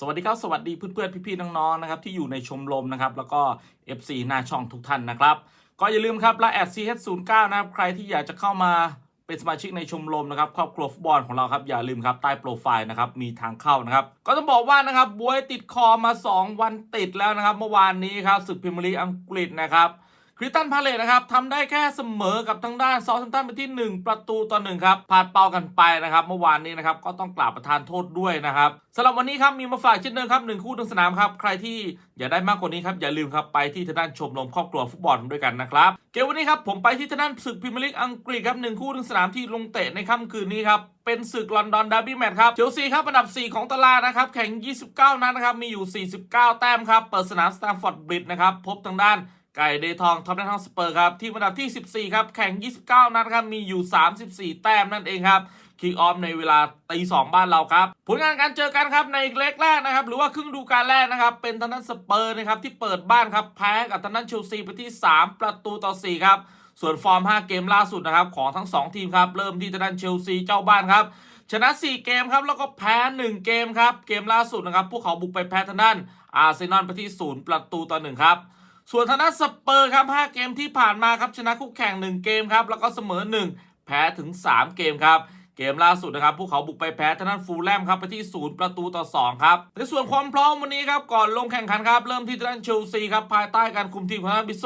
สวัสดีครับ สวัสดีเพื่อนๆ พี่ๆ น้องๆ นะครับ ที่อยู่ในชมรมนะครับ แล้วก็ FC หน้าช่องทุกท่านนะครับ ก็อย่าลืมครับและแอด CH09 นะครับ ใครที่อยากจะเข้ามาเป็นสมาชิกในชมรมนะครับ ครอบครัวฟุตบอลของเราครับ อย่าลืมครับ ใต้โปรไฟล์นะครับ มีทางเข้านะครับ ก็ต้องบอกว่านะครับบวยติดคอมา 2 วันติดแล้วนะครับ เมื่อวานนี้ครับศึกพรีเมียร์ลีกอังกฤษนะครับ คริสตันพาเลตนะครับทำได้แค่เสมอกับทางด้านซอสตันไปที่ 1 ประตูต่อหนึ่งครับพลาดเป้ากันไปนะครับ เมื่อวานนี้นะครับก็ต้องกราบประทานโทษด้วยนะครับสำหรับวันนี้ครับมีมาฝากเช่นเดิมครับหนึ่งคู่หนึ่งสนามครับใครที่อยากได้มากกว่านี้ครับอย่าลืมครับไปที่ทางด้านชมรมครอบครัวฟุตบอลด้วยกันนะครับเกมวันนี้ครับผมไปที่ทางด้านศึกพรีเมียร์ลีกอังกฤษครับหนึ่งคู่หนึ่งสนามที่ลงเตะในค่ำคืนนี้ครับเป็นศึกลอนดอนดาร์บี้แมตช์ครับเชลซีครับอันดับ 4 ของตารางนะครับแข่ง 29 นัดนะครับมีอยู่ 49 แต้มครับเปิดสนามสแตมฟอร์ดบริดจ์นะครับพบทางด้าน ไก่เดทองท็อปแนทองสเปอร์ครับ ที่อันดับที่ 14 ครับ แข่ง 29 นัดครับ มีอยู่ 34 แต้มนั่นเองครับคิกออฟในเวลาตีสองบ้านเราครับ ผลงานการเจอกันครับในเล็กแรกนะครับ หรือว่าครึ่งดูการแรกนะครับ เป็นทางด้านสเปอร์นะครับที่เปิดบ้านครับ แพ้กับทางด้านเชลซีไปที่ 3 ประตูต่อ 4 ครับ ส่วนฟอร์ม 5 เกมล่าสุดนะครับ ของทั้ง 2 ทีมครับ เริ่มที่ทางด้านเชลซีเจ้าบ้านครับ ชนะ 4 เกมครับ แล้วก็แพ้ 1 เกมครับ เกมล่าสุดนะครับ พวกเขาบุกไปแพ้ทางด้านอาร์เซนอลไปที่ 0 ประตูต่อ 1 ครับ ส่วนทางด้านสเปอร์ครับ 5 เกมที่ผ่านมาครับชนะคู่แข่ง 1 เกมครับ แล้วก็เสมอ 1 แพ้ถึง 3 เกมครับ เกมล่าสุดนะครับ พวกเขาบุกไปแพ้ทางด้านฟูลแลมครับ ไปที่ 0 ประตูต่อ 2 ครับ ในส่วนความพร้อมวันนี้ครับ ก่อนลงแข่งขันครับ เริ่มที่ทางด้านเชลซีครับ ภายใต้การคุมทีมของทางด้านบิโซ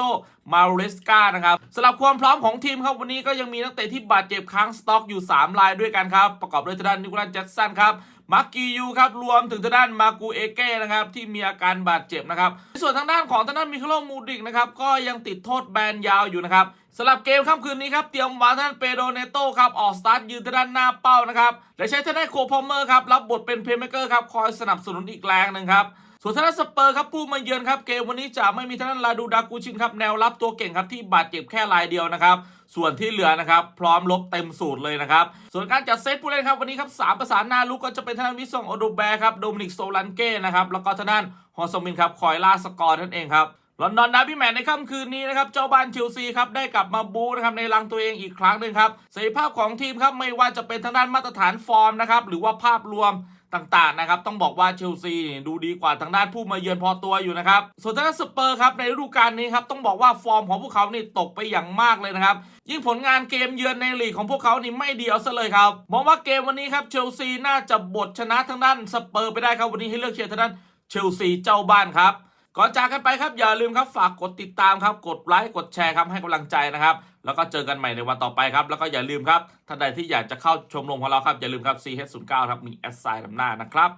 มาเรสกานะครับสำหรับความพร้อมของทีมครับวันนี้ก็ยังมีนักเตะที่บาดเจ็บค้างสต็อกอยู่ 3 รายด้วยกันครับประกอบด้วยทางด้านนิโคลัสแจ็คสันครับ มาร์กิยูครับรวมถึงทางด้านมากูเอเก้นะครับที่มีอาการบาดเจ็บนะครับในส่วนทางด้านของทางด้านมิคาโลมูดิกนะครับก็ยังติดโทษแบนยาวอยู่นะครับสำหรับเกมค่ำคืนนี้ครับเตรียมวางทางด้านเปโดเนโตครับออกสตาร์ทยืนทางด้านหน้าเป้านะครับและใช้ทางด้านโคพอมเมอร์ครับรับบทเป็นเพลย์เมเกอร์ครับคอยสนับสนุนอีกแรงหนึ่งครับ ส่วนทางด้านสเปอร์ครับผู้มาเยือนครับเกมวันนี้จะไม่มีทางด้านลาดูดากูชินครับแนวรับตัวเก่งครับที่บาดเจ็บแค่รายเดียวนะครับส่วนที่เหลือนะครับพร้อมลบเต็มสูตรเลยนะครับส่วนการจัดเซตผู้เล่นครับวันนี้ครับสามประสานหน้าลุกก็จะเป็นทางด้านวิสองโอโดแบร์ครับโดมินิกโซลันเก้นะครับแล้วก็ทางด้านฮอสมินครับคอยล่าสกอร์นั่นเองครับลอนดอนดาร์บี้แมตในค่ำคืนนี้นะครับเจ้าบ้านเชลซีครับได้กลับมาบูนะครับในรังตัวเองอีกครั้งหนึ่งครับศักยภาพของทีมครับไม่ว่าจะเป็นทางด้านมาตรฐานฟอร์มนะครับหรือว่าภาพรวม ต่างๆนะครับต้องบอกว่าเชลซีดูดีกว่าทางด้านผู้มาเยือนพอตัวอยู่นะครับ ส่วนทางด้านสเปอร์ครับในฤดูกาลนี้ครับต้องบอกว่าฟอร์มของพวกเขานี่ตกไปอย่างมากเลยนะครับ ยิ่งผลงานเกมเยือนในลีกของพวกเขานี่ไม่ดีเอาซะเลยครับมองว่าเกมวันนี้ครับเชลซีน่าจะบทชนะทางด้านสเปอร์ไปได้ครับวันนี้ให้เลือกเชียร์ทางด้านเชลซีเจ้าบ้านครับ ก่อนจากกันไปครับอย่าลืมครับฝากกดติดตามครับกดไลค์กดแชร์ครับให้กำลังใจนะครับ แล้วก็เจอกันใหม่ในวันต่อไปครับ แล้วก็อย่าลืมครับท่านใดที่อยากจะเข้าชมรมของเราครับอย่าลืมครับ CH09 ครับมีแอสไซน์นำหน้านะครับ